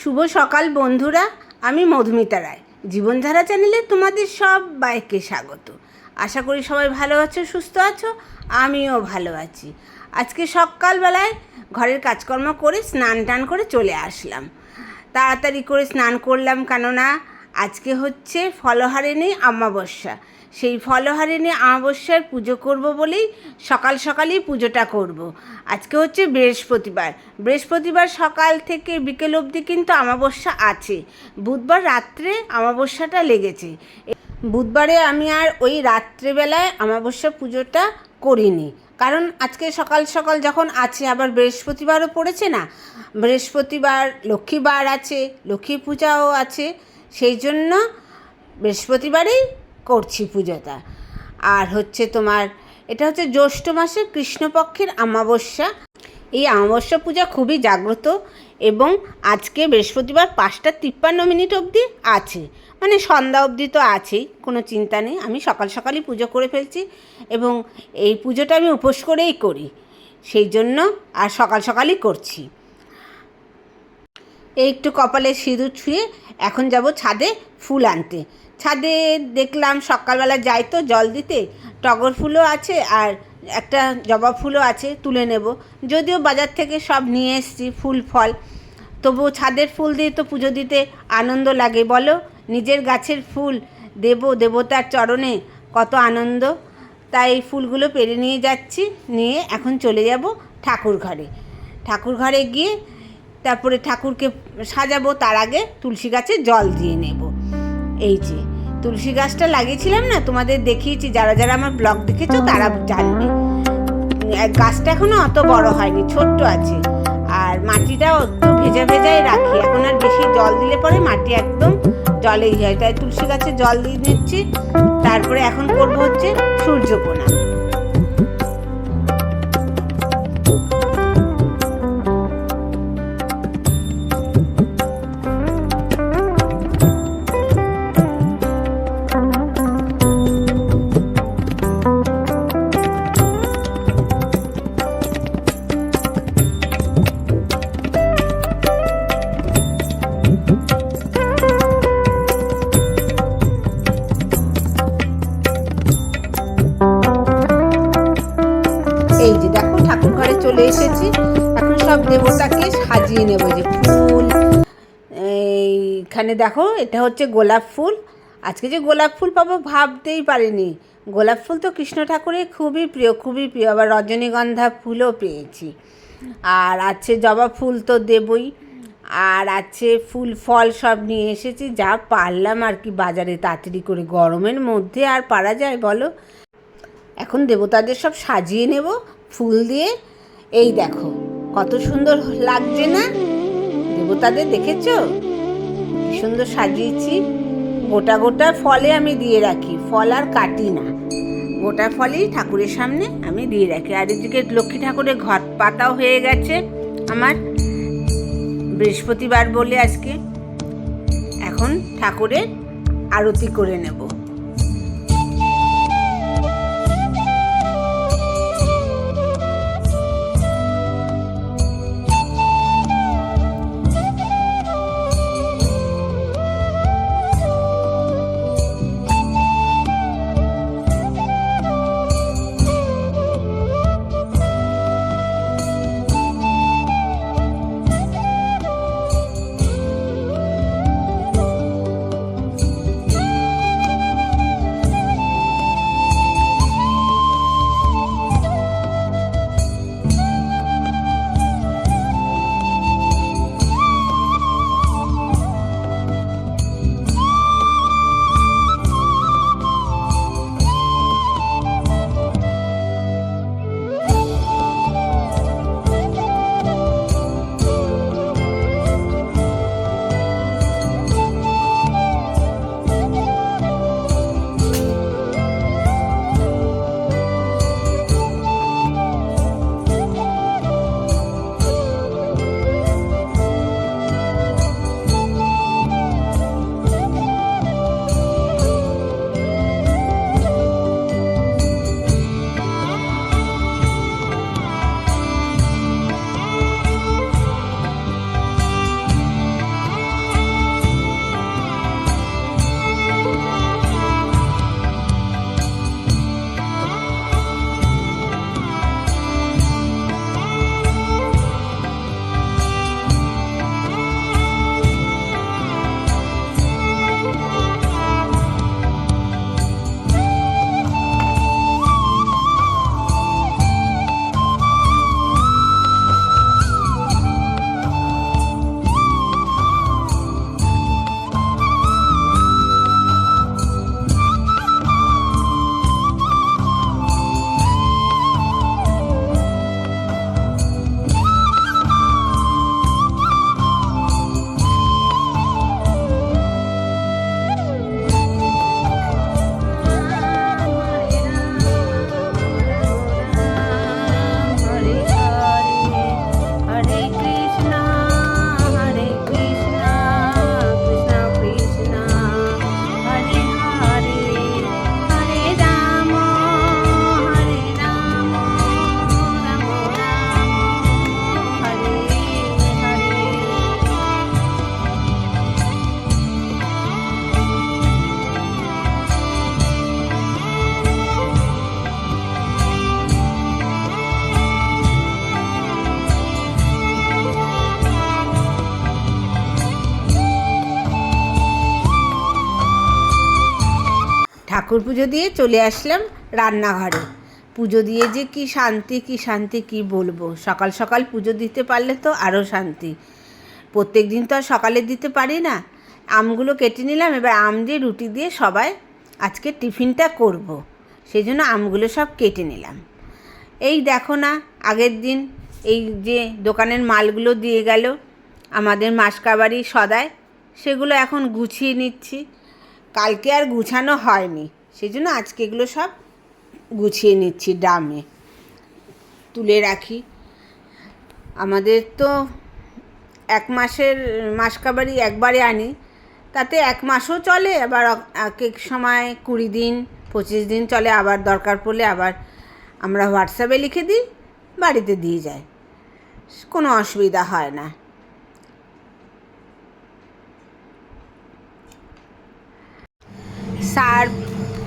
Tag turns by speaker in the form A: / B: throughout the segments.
A: শুভ সকাল বন্ধুরা, আমি মধুমিতা রায়। জীবনধারা চ্যানেলে তোমাদের সব বাইকে স্বাগত। আশা করি সবাই ভালো আছো, সুস্থ আছো, আমিও ভালো আছি। আজকে সকালবেলায় ঘরের কাজকর্ম করে স্নান টান করে চলে আসলাম। তাড়াতাড়ি করে স্নান করলাম কেননা আজকে হচ্ছে ফলহারিণী অমাবস্যা। সেই ফলহারিণী অমাবস্যার পুজো করব বলেই সকাল সকালেই পুজোটা করব। আজকে হচ্ছে বৃহস্পতিবার। বৃহস্পতিবার সকাল থেকে বিকেল অবধি কিন্তু অমাবস্যা আছে। বুধবার রাত্রে অমাবস্যাটা লেগেছে। বুধবারে আমি আর ওই রাত্রেবেলায় অমাবস্যা পুজোটা করিনি। কারণ আজকে সকাল সকাল যখন আছে, আবার বৃহস্পতিবারও পড়েছে না। বৃহস্পতিবার লক্ষ্মীবার আছে, লক্ষ্মী পূজাও আছে। সেই জন্য বৃহস্পতিবারেই করছি পুজোটা। আর হচ্ছে তোমার, এটা হচ্ছে জ্যৈষ্ঠ মাসের কৃষ্ণপক্ষের অমাবস্যা। এই অমাবস্যা পূজা খুবই জাগ্রত এবং আজকে বৃহস্পতিবার পাঁচটা তিপ্পান্ন মিনিট অবধি আছে। মানে সন্ধ্যা অবধি তো আছেই, কোনো চিন্তা নেই। আমি সকাল সকালই পুজো করে ফেলছি এবং এই পুজোটা আমি উপোস করেই করি। সেই জন্য আর সকাল সকালই করছি। এই একটু কপালে সিঁদুর ছুঁয়ে এখন যাব ছাদে ফুল আনতে। ছাদে দেখলাম সকালবেলা যাই তো জল দিতে, টগর ফুলও আছে আর একটা জবা ফুলও আছে, তুলে নেব। যদিও বাজার থেকে সব নিয়ে এসেছি ফুল, ফল। তবুও ছাদের ফুল দিয়ে তো পুজো দিতে আনন্দ লাগে, বলো? নিজের গাছের ফুল দেব দেবতার চরণে, কত আনন্দ। তাই ফুলগুলো পেরে নিয়ে যাচ্ছি, নিয়ে এখন চলে যাব ঠাকুর ঘরে ঠাকুর ঘরে গিয়ে তারপরে ঠাকুরকে সাজাবো, তার আগে তুলসী গাছে জল দিয়ে নেব। এই যে, তুলসী গাছটা লাগিয়েছিলাম না, তোমাদের দেখিয়েছি, যারা যারা আমার ব্লগ দেখেছ, তারা জানবে। গাছটা এখনও অত বড় হয়নি, ছোট্ট আছে। আর মাটিটাও একটু ভেজা ভেজাই রাখি, এখন আর বেশি জল দিলে পরে মাটি একদম জলেই যায় তাই তুলসী গাছে জল দিয়ে নিচ্ছি, তারপরে এখন করব হচ্ছে সূর্য চলে এসেছি। এখন সব দেবতাকে সাজিয়ে নেব যে ফুল। এইখানে দেখো, এটা হচ্ছে গোলাপ ফুল। আজকে যে গোলাপ ফুল পাবো ভাবতেই পারিনি। গোলাপ ফুল তো কৃষ্ণ ঠাকুরের খুবই প্রিয় খুবই প্রিয়। আবার রজনীগন্ধা ফুলও পেয়েছি। আর আছে জবা ফুল তো দেবই। আর আছে ফুল, ফল সব নিয়ে এসেছি। যা পারলাম আর কি বাজারে তাড়াতাড়ি করে। গরমের মধ্যে আর পারা যায় বলো? এখন দেবতাদের সব সাজিয়ে নেব। ফুল দিয়ে এই দেখো, কত সুন্দর লাগছে না? দেবতাদের দেখেছ? সুন্দর সাজিয়েছি। গোটা গোটা ফলে আমি দিয়ে রাখি, ফল আর কাটি না। গোটা ফলেই ঠাকুরের সামনে আমি দিয়ে রাখি। আর এদিকে লক্ষ্মী ঠাকুরের ঘর পাতাও হয়ে গেছে আমার। বৃহস্পতিবার বলে আজকে এখন ঠাকুরের আরতি করে নেব। ঠাকুর পুজো দিয়ে চলে আসলাম রান্নাঘরে। পুজো দিয়ে যে কি শান্তি কি শান্তি, কি বলব? সকাল সকাল পুজো দিতে পারলে তো আরও শান্তি। প্রত্যেক দিন তো আর সকালে দিতে পারি না। আমগুলো কেটে নিলাম, এবার আম দিয়ে রুটি দিয়ে সবাই আজকে টিফিনটা করব। সেই জন্য আমগুলো সব কেটে নিলাম। এই দেখো না, আগের দিন এই যে দোকানের মালগুলো দিয়ে গেল, আমাদের মাসকাবাড়ি সদায় সেগুলো এখন গুছিয়ে নিচ্ছি। কালকে আর গুছানো হয়নি। সেই জন্য আজকে এগুলো সব গুছিয়ে নিচ্ছি ড্রামে। তুলে রাখি। আমাদের তো এক মাসের মাসকাবারি একবারে আনি। তাতে এক মাসও চলে, আবার এক এক সময় কুড়ি দিন, পঁচিশ দিন চলে, আবার দরকার পড়লে আবার আমরা হোয়াটসঅ্যাপে লিখে দিই, বাড়িতে দিয়ে যায় কোনো অসুবিধা হয় না। সার্ফ,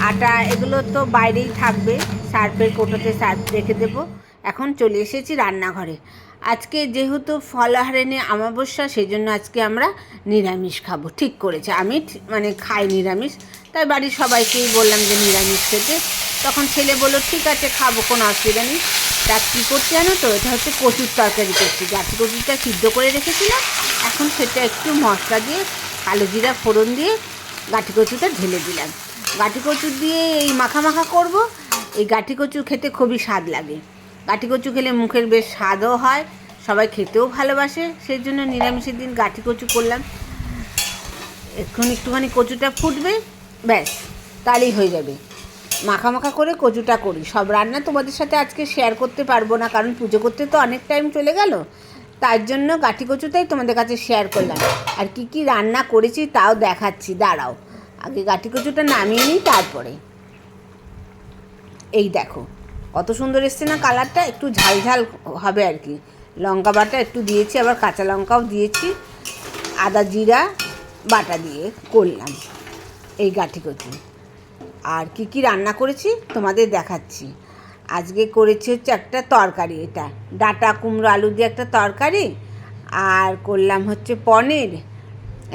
A: আটা, এগুলো তো বাইরেই থাকবে। সার্ফের কোটোতে সার্ফ রেখে দেবো। এখন চলে এসেছি রান্নাঘরে। আজকে যেহেতু ফলাহারিণী অমাবস্যা সেই জন্য আজকে আমরা নিরামিষ খাব। ঠিক করেছে। আমি মানে খাই নিরামিষ। তাই বাড়ির সবাইকেই বললাম যে নিরামিষ খেতে। তখন ছেলে বলল, ঠিক আছে, খাব, কোনো অসুবিধা নেই। তা কী করছি জানো তো? এটা হচ্ছে কচুর তরকারি করছি। গাছি কচুরটা সিদ্ধ করে রেখেছিলাম। এখন সেটা একটু মশলা দিয়ে, কালো জিরা ফোড়ন দিয়ে গাঠি কচুটা ঢেলে দিলাম। গাঠি কচু দিয়ে এই মাখা মাখা করব। এই গাঠি কচু খেতে খুবই স্বাদ লাগে। গাঠি কচু খেলে মুখের বেশ স্বাদও হয়, সবাই খেতেও ভালোবাসে সেই জন্য নিরামিষের দিন গাঠি কচু করলাম। এখন একটুখানি কচুটা ফুটবে, ব্যাস, তাহলেই হয়ে যাবে। মাখা মাখা করে কচুটা করি। সব রান্না তোমাদের সাথে আজকে শেয়ার করতে পারব না, কারণ পুজো করতে তো অনেক টাইম চলে গেল। তার জন্য গাঠি কচুটাই তোমাদের কাছে শেয়ার করলাম। আর কি কি রান্না করেছি তাও দেখাচ্ছি, দাঁড়াও। আগে গাঠি কচুটা নামিয়ে নিই তারপরে। এই দেখো, কত সুন্দর এসছে না কালারটা একটু ঝাল ঝাল হবে আর কি। লঙ্কা বাটা একটু দিয়েছি, আবার কাঁচা লঙ্কাও দিয়েছি। আদা জিরা বাটা দিয়ে করলাম এই গাঠি কচু। আর কি কি রান্না করেছি তোমাদের দেখাচ্ছি। আজকে করেছি হচ্ছে একটা তরকারি এটা। ডাটা, কুমড়ো, আলু দিয়ে একটা তরকারি আর করলাম হচ্ছে পনির।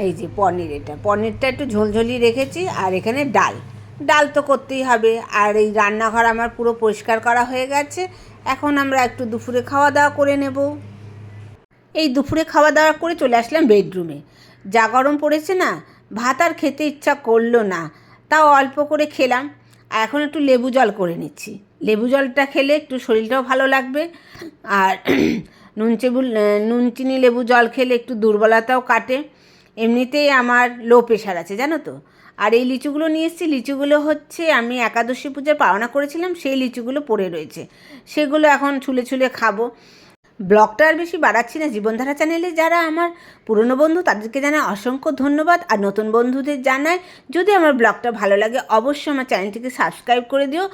A: এই যে পনির এটা। পনিরটা একটু ঝোলঝলি রেখেছি আর এখানে ডাল। ডাল তো করতেই হবে। আর এই রান্নাঘর আমার পুরো পরিষ্কার করা হয়ে গেছে। এখন আমরা একটু দুপুরে খাওয়া দাওয়া করে নেব। এই দুপুরে খাওয়া দাওয়া করে চলে আসলাম বেডরুমে। যা গরম পড়েছে না, ভাত আর খেতে ইচ্ছা করল না। তাও অল্প করে খেলাম। আর এখন একটু লেবু জল করে নিচ্ছি। লেবু জলটা খেলে একটু শরীরটাও ভালো লাগবে। আর নুন চেবু নুন চিনি লেবু জল খেলে একটু দুর্বলতাও কাটে। এমনিতেই আমার লো প্রেশার আছে, জানো তো? আর এই লিচুগুলো নিয়ে এসেছি, লিচুগুলো হচ্ছে আমি একাদশী পূজার পাওনা করেছিলাম, সেই লিচুগুলো পড়ে রয়েছে। সেগুলো এখন ছুলে ছুলে খাব। ব্লগটা আর বেশি বাড়াচ্ছি না। জীবনধারা চ্যানেলে যারা আমার পুরনো বন্ধু, তাদেরকে জানাই অসংখ্য ধন্যবাদ। আর নতুন বন্ধুদের জানাই, যদি আমার ব্লগটা ভালো লাগে, অবশ্যই আমার চ্যানেলটিকে সাবস্ক্রাইব করে দিও।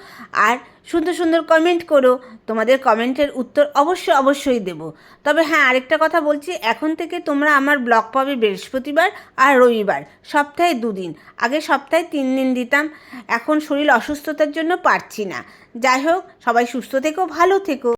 A: আর সুন্দর সুন্দর কমেন্ট করো। তোমাদের কমেন্টের উত্তর অবশ্যই অবশ্যই দেব। তবে হ্যাঁ আরেকটা কথা বলছি, এখন থেকে তোমরা আমার ব্লগ পাবে বৃহস্পতিবার আর রবিবার, সপ্তাহে দুদিন। আগে সপ্তাহে তিন দিন দিতাম, এখন শরীর অসুস্থতার জন্য পারছি না। যাই হোক, সবাই সুস্থ থেকো, ভালো থেকো।